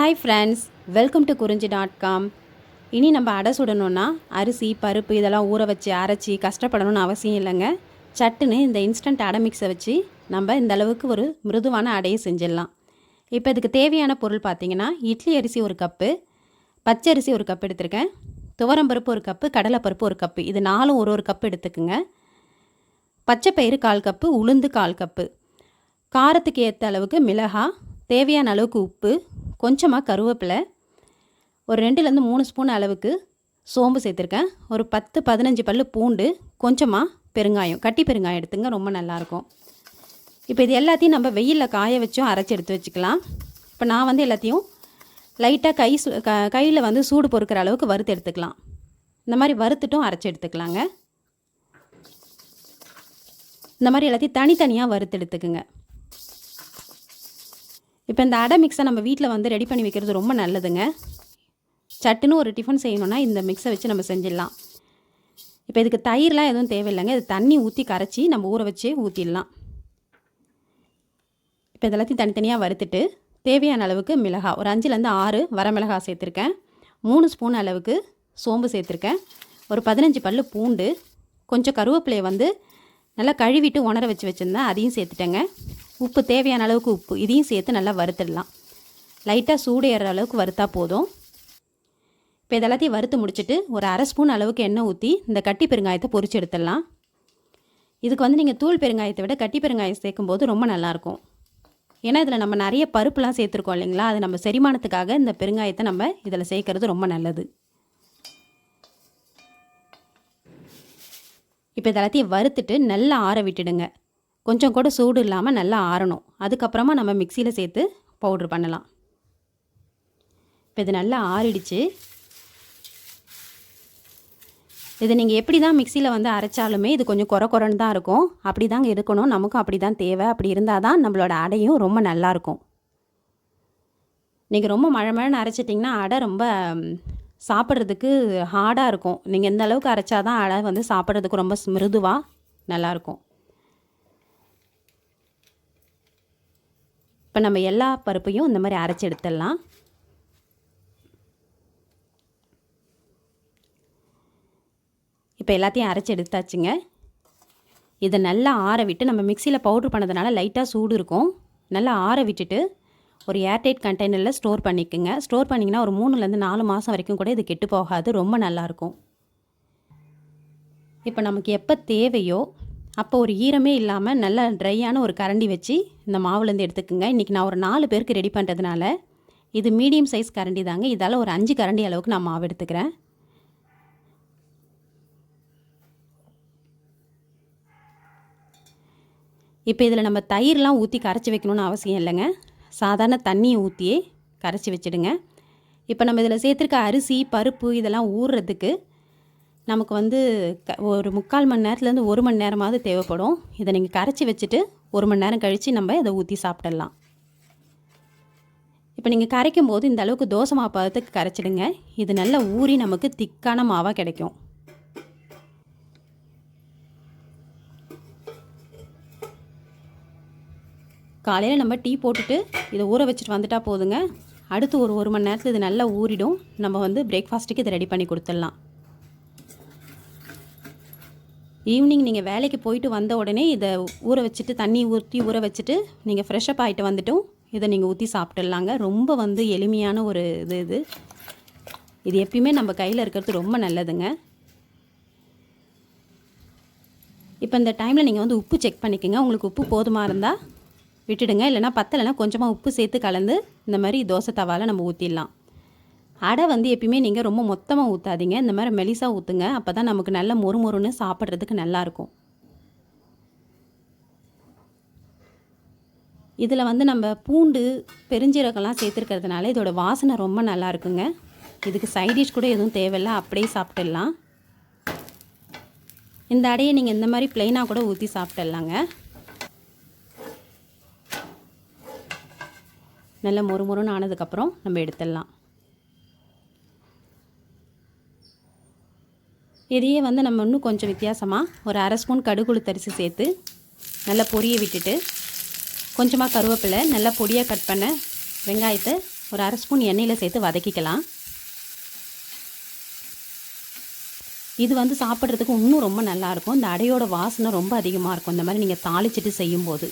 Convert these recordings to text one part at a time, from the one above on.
Hi friends welcome to Kurinji dot com இனி நம்ம அடை சுடணுன்னா அரிசி பருப்பு இதெல்லாம் ஊற வச்சு அரைச்சி கஷ்டப்படணும்னு அவசியம் இல்லைங்க. சட்டுன்னு இந்த இன்ஸ்டன்ட் அடை மிக்ஸை வச்சு நம்ம இந்த அளவுக்கு ஒரு மிருதுவான அடையை செஞ்சிடலாம். இப்போ இதுக்கு தேவையான பொருள் பார்த்தீங்கன்னா இட்லி அரிசி ஒரு கப்பு பச்சரிசி ஒரு கப் எடுத்திருக்கேன். துவரம்பருப்பு ஒரு கப்பு கடலைப்பருப்பு ஒரு கப்பு. இது நாலும் ஒரு ஒரு கப்பு எடுத்துக்குங்க. பச்சை பயிறு கால் கப்பு உளுந்து கால் கப்பு. காரத்துக்கு ஏற்ற அளவுக்கு மிளகாய் தேவையான அளவுக்கு உப்பு கொஞ்சமாக கருவேப்பிலை ஒரு ரெண்டுலேருந்து மூணு ஸ்பூன் அளவுக்கு சோம்பு சேர்த்துருக்கேன். ஒரு பத்து பதினஞ்சு பல் பூண்டு கொஞ்சமாக பெருங்காயம் கட்டி பெருங்காயம் எடுத்துங்க ரொம்ப நல்லாயிருக்கும். இப்போ இது எல்லாத்தையும் நம்ம வெயிலில் காய வச்சும் அரைச்சி எடுத்து வச்சுக்கலாம். இப்போ நான் வந்து எல்லாத்தையும் லைட்டாக கை சு க கையில் வந்து சூடு பொறுக்கிற அளவுக்கு வறுத்து எடுத்துக்கலாம். இந்த மாதிரி வறுத்துட்டும் அரைச்சி எடுத்துக்கலாங்க. இந்த மாதிரி எல்லாத்தையும் தனித்தனியாக வறுத்து எடுத்துக்குங்க. இப்போ இந்த அடை மிக்ஸை நம்ம வீட்டில் வந்து ரெடி பண்ணி வைக்கிறது ரொம்ப நல்லதுங்க. சட்டுன்னு ஒரு டிஃபன் செய்யணும்னா இந்த மிக்ஸை வச்சு நம்ம செஞ்சிடலாம். இப்போ இதுக்கு தயிர்லாம் எதுவும் தேவையில்லைங்க. இது தண்ணி ஊற்றி கரைச்சி நம்ம ஊற வச்சே ஊற்றிடலாம் இப்போ இதெல்லாத்தையும் தனித்தனியாக வறுத்துட்டு தேவையான அளவுக்கு மிளகாய் ஒரு அஞ்சுலேருந்து ஆறு வரமிளகாய் சேர்த்துருக்கேன். மூணு ஸ்பூன் அளவுக்கு சோம்பு சேர்த்துருக்கேன். ஒரு பதினஞ்சு பல் பூண்டு கொஞ்சம் கருவேப்பிலையை வந்து நல்லா கழுவிட்டு உணர வச்சு வச்சுருந்தேன் அதையும் சேர்த்துட்டேங்க. உப்பு தேவையான அளவுக்கு உப்பு. இதையும் சேர்த்து நல்லா வறுத்துடலாம். லைட்டாக சூடு ஏறுற அளவுக்கு வறுத்தா போதும். இப்போ இதெல்லாத்தையும் வறுத்து முடிச்சுட்டு ஒரு அரை ஸ்பூன் அளவுக்கு எண்ணெய் ஊற்றி இந்த கட்டி பெருங்காயத்தை பொறிச்சு எடுத்துடலாம். இதுக்கு வந்து நீங்கள் தூள் பெருங்காயத்தை விட கட்டி பெருங்காயம் சேர்க்கும்போது ரொம்ப நல்லாயிருக்கும். ஏன்னா இதில் நம்ம நிறைய பருப்புலாம் சேர்த்துருக்கோம் இல்லைங்களா? அது நம்ம செரிமானத்துக்காக இந்த பெருங்காயத்தை நம்ம இதில் சேர்க்கறது ரொம்ப நல்லது. இப்போ இதெல்லாத்தையும் வறுத்துட்டு நல்லா ஆற விட்டுடுங்க. கொஞ்சம் கூட சூடு இல்லாமல் நல்லா ஆறணும். அதுக்கப்புறமா நம்ம மிக்சியில் சேர்த்து பவுட்ரு பண்ணலாம். இப்போ இது நல்லா ஆறிடுச்சு. இது நீங்கள் எப்படி தான் மிக்சியில் வந்து அரைச்சாலுமே இது கொஞ்சம் குறை குறைன்னு தான் இருக்கும். அப்படி தாங்க இருக்கணும். நமக்கும் அப்படி தான் தேவை. அப்படி இருந்தால் தான் நம்மளோட அடையும் ரொம்ப நல்லாயிருக்கும் நீங்கள் ரொம்ப மழை மழைன்னு அரைச்சிட்டிங்கன்னா அடை ரொம்ப சாப்பிட்றதுக்கு ஹார்டாக இருக்கும். நீங்கள் எந்த அளவுக்கு அரைச்சா தான் அடை வந்து சாப்பிட்றதுக்கு ரொம்ப மிருதுவாக நல்லாயிருக்கும் இப்போ நம்ம எல்லா பருப்பையும் இந்த மாதிரி அரைச்சி எடுத்துடலாம். இப்போ எல்லாத்தையும் அரைச்சி எடுத்தாச்சுங்க. இதை நல்லா ஆற விட்டு நம்ம மிக்சியில் பவுட்ரு பண்ணதுனால லைட்டாக சூடு இருக்கும். நல்லா ஆற விட்டுட்டு ஒரு ஏர்டைட் கண்டெய்னரில் ஸ்டோர் பண்ணிக்கோங்க. ஸ்டோர் பண்ணிங்கன்னா ஒரு மூணுலேருந்து நாலு மாதம் வரைக்கும் கூட இது கெட்டு போகாது. ரொம்ப நல்லாயிருக்கும் இப்போ நமக்கு எப்போ தேவையோ அப்போ ஒரு ஈரமே இல்லாமல் நல்ல ட்ரையான ஒரு கரண்டி வச்சு இந்த மாவுலேருந்து எடுத்துக்கோங்க. இன்றைக்கி நான் ஒரு நாலு பேருக்கு ரெடி பண்ணுறதுனால இது மீடியம் சைஸ் கரண்டி தாங்க. இதால் ஒரு அஞ்சு கரண்டி அளவுக்கு நான் மாவு எடுத்துக்கிறேன். இப்போ இதில் நம்ம தயிர்லாம் ஊற்றி கரைச்சி வைக்கணும்னு அவசியம் இல்லைங்க. சாதாரண தண்ணியை ஊற்றியே கரைச்சி வச்சிடுங்க. இப்போ நம்ம இதில் சேர்த்துருக்க அரிசி பருப்பு இதெல்லாம் ஊறுறதுக்கு நமக்கு வந்து க ஒரு முக்கால் மணி நேரத்துலேருந்து ஒரு மணி நேரமாவது தேவைப்படும். இதை நீங்கள் கரைச்சி வச்சுட்டு ஒரு மணி நேரம் கழித்து நம்ம இதை ஊற்றி சாப்பிடலாம். இப்போ நீங்கள் கரைக்கும் போது இந்த அளவுக்கு தோசை மாவு பதத்துக்கு கரைச்சிடுங்க. இது நல்லா ஊறி நமக்கு திக்கான மாவாக கிடைக்கும். காலையில் நம்ம டீ போட்டுட்டு இதை ஊற வச்சுட்டு வந்துட்டா போதுங்க. அடுத்து ஒரு ஒரு மணி நேரத்தில் இது நல்லா ஊறிடும். நம்ம வந்து பிரேக்ஃபாஸ்ட்டுக்கு இதை ரெடி பண்ணி கொடுத்துடலாம். ஈவினிங் நீங்கள் வேலைக்கு போயிட்டு வந்த உடனே இதை ஊற வச்சுட்டு தண்ணி ஊற்றி ஊற வச்சுட்டு நீங்கள் ஃப்ரெஷ்அப் ஆகிட்டு வந்துட்டும். இதை நீங்கள் ஊற்றி சாப்பிட்டுடலாங்க. ரொம்ப வந்து எளிமையான ஒரு இது இது. இது எப்பயுமே நம்ம கையில் இருக்கிறது ரொம்ப நல்லதுங்க. இப்போ இந்த டைமில் நீங்கள் வந்து உப்பு செக் பண்ணிக்கோங்க. உங்களுக்கு உப்பு போதுமாக இருந்தால் விட்டுடுங்க. இல்லைனா பத்தலைனா கொஞ்சமாக உப்பு சேர்த்து கலந்து இந்த மாதிரி தோசை தவாவில் நம்ம ஊற்றிடலாம் அடை வந்து எப்பயுமே நீங்கள் ரொம்ப மொத்தமாக ஊற்றாதீங்க இந்த மாதிரி மெலிசாக ஊற்றுங்க அப்போ தான் நமக்கு நல்ல மொறு மொறுன்னு சாப்பிட்றதுக்கு நல்லாயிருக்கும் இதில் வந்து நம்ம பூண்டு பெருஞ்சீரகம்லாம் சேர்த்துருக்கிறதுனால இதோட வாசனை ரொம்ப நல்லா இருக்குங்க. இதுக்கு சைடிஷ் கூட எதுவும் தேவையில்லை. அப்படியே சாப்பிட்டுடலாம். இந்த அடையை நீங்கள் இந்த மாதிரி ப்ளைனாக கூட ஊற்றி சாப்பிட்டுடலாங்க. நல்லா மொறு மொறுன்னு ஆனதுக்கப்புறம் நம்ம எடுத்துடலாம். இதையே வந்து நம்ம இன்னும் கொஞ்சம் வித்தியாசமாக ஒரு அரை ஸ்பூன் கடுகுழு தரிசி சேர்த்து நல்லா பொரிய விட்டுட்டு கொஞ்சமாக கருவேப்பிலை நல்லா பொடியாக கட் பண்ண வெங்காயத்தை ஒரு அரை ஸ்பூன் எண்ணெயில் சேர்த்து வதக்கிக்கலாம். இது வந்து சாப்பிட்றதுக்கு இன்னும் ரொம்ப நல்லாயிருக்கும் இந்த அடையோட வாசனை ரொம்ப அதிகமாக இருக்கும். இந்த மாதிரி நீங்கள் தாளிச்சிட்டு செய்யும்போது.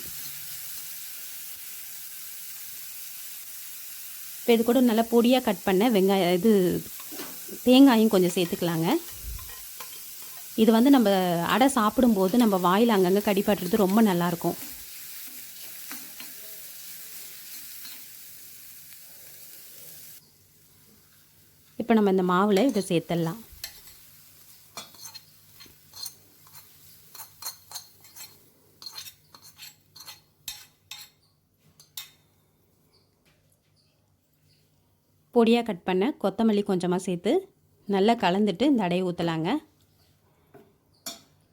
இப்போ இது கூட நல்லா பொடியாக கட் பண்ண வெங்காயம் இது தேங்காயும் கொஞ்சம் சேர்த்துக்கலாங்க. இது வந்து நம்ம அடை சாப்பிடும்போது நம்ம வாயில் அங்கங்கே கடிப்படுறது ரொம்ப நல்லாயிருக்கும் இப்போ நம்ம இந்த மாவில் இதை சேர்த்துடலாம். பொடியாக கட் பண்ண கொத்தமல்லி கொஞ்சமாக சேர்த்து நல்லா கலந்துட்டு இந்த அடையை ஊற்றலாங்க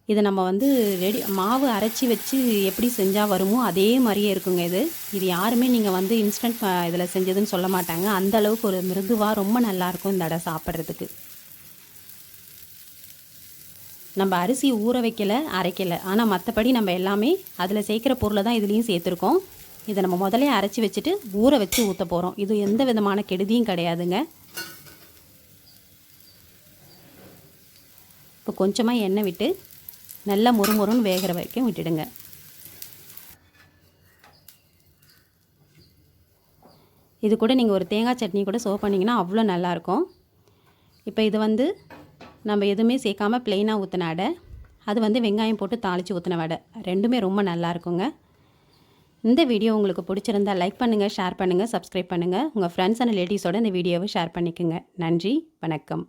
இதை நம்ம வந்து ரெடி மாவு அரைச்சி வச்சு எப்படி செஞ்சால் வருமோ அதே மாதிரியே இருக்குங்க இது. இது யாருமே நீங்கள் வந்து இன்ஸ்டன்ட் இதில் செஞ்சதுன்னு சொல்ல மாட்டாங்க. அந்த அளவுக்கு ஒரு மிருதுவாக ரொம்ப நல்லாயிருக்கும் இந்த அடை சாப்பிட்றதுக்கு. நம்ம அரிசி ஊற வைக்கலை அரைக்கலை. ஆனால் மற்றபடி நம்ம எல்லாமே அதில் சேர்க்குற பொருளை தான் இதுலேயும் சேர்த்துருக்கோம். இதை நம்ம முதலே அரைச்சி வச்சுட்டு ஊற வச்சு ஊற்ற போகிறோம் இது எந்த விதமான கெடுதியும் கிடையாதுங்க. இப்போ கொஞ்சமாக எண்ணெய் விட்டு நல்லா முறுமுறுன்னு வேகிற வரைக்கும் விட்டுடுங்க. இது கூட நீங்கள் ஒரு தேங்காய் சட்னி கூட சர்வ் பண்ணிங்கன்னா அவ்வளோ நல்லாயிருக்கும். இப்போ இது வந்து நம்ம எதுவுமே சேர்க்காம ப்ளெயினாக ஊற்றின அடை அது வந்து வெங்காயம் போட்டு தாளித்து ஊற்றின வடை. ரெண்டுமே ரொம்ப நல்லா இருக்குங்க இந்த வீடியோ உங்களுக்கு பிடிச்சிருந்தா லைக் பண்ணுங்கள் ஷேர் பண்ணுங்கள் சப்ஸ்கிரைப் பண்ணுங்கள் உங்கள் ஃப்ரெண்ட்ஸ் அண்ட் ரிலேட்டிவ்ஸோட இந்த வீடியோவை ஷேர் பண்ணிக்கோங்க. நன்றி வணக்கம்.